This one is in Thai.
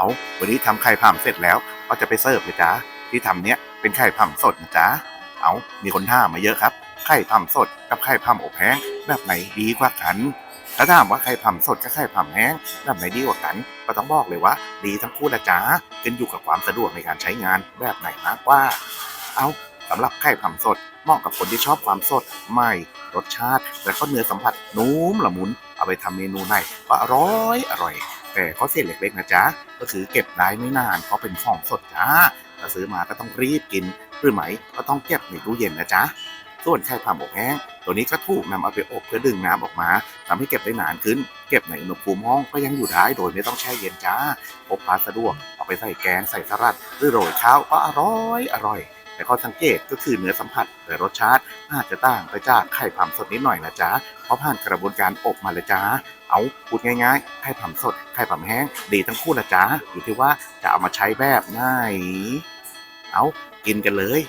เอาวันนี้ทำไข่ผำเสร็จแล้วก็จะไปเสิร์ฟเลยจ้าที่ทำเนี้ยเป็นไข่ผำสดนะจ๊ะเอามีคนถามาเยอะครับ ไข่ผำสดกับไข่ผำอบแห้งแบบไหนดีกว่ากันถ้าถามว่าไข่ผำสดกับไข่ผำแห้งแบบไหนดีกว่ากัน ก็ต้องบอกเลยว่า ดีทั้งคู่นะจ๊ะขึ้นอยู่กับความสะดวกในการใช้งานแบบไหนมากกว่า เอาสำหรับไข่ผำสดเหมาะกับคนที่ชอบความสดใหม่รสชาติ และก็เนื้อสัมผัสนุ่มละมุน เอาไปทำเมนูไหนก็อร่อยอร่อย แต่ข้อเสียเล็กๆนะจ๊ะก็คือเก็บได้ไม่นานเพราะเป็นของสดจ้าถ้าซื้อมาก็ต้องรีบกิน หรือไหมก็ต้องเก็บในตู้เย็นนะจ๊ะส่วนไข่ผำอบแห้ง ตัวนี้ก็ถูกนำเอาไปอบเพื่อดึงน้ำออกมาทำให้เก็บได้นานขึ้น เก็บในอุณหภูมิห้องก็ยังอยู่ได้โดยไม่ต้องแช่เย็นจ้าพกพาสะดวกเอาไปใส่แกงใส่สลัดหรือโรยข้าวก็อร่อยอร่อย แต่ข้อสังเกตก็คือเนื้อสัมผัสแต่รสชาติอาจจะต่างไปจากไข่ผำสดนิดหน่อยนะจ๊ะเพราะผ่านกระบวนการอบมาเลยจ้าเอาพูดง่ายๆไข่ผำสดไข่ผำแห้งดีทั้งคู่นะจ๊ะอยู่ที่ว่าจะเอามาใช้แบบไหนเอากินกันเลย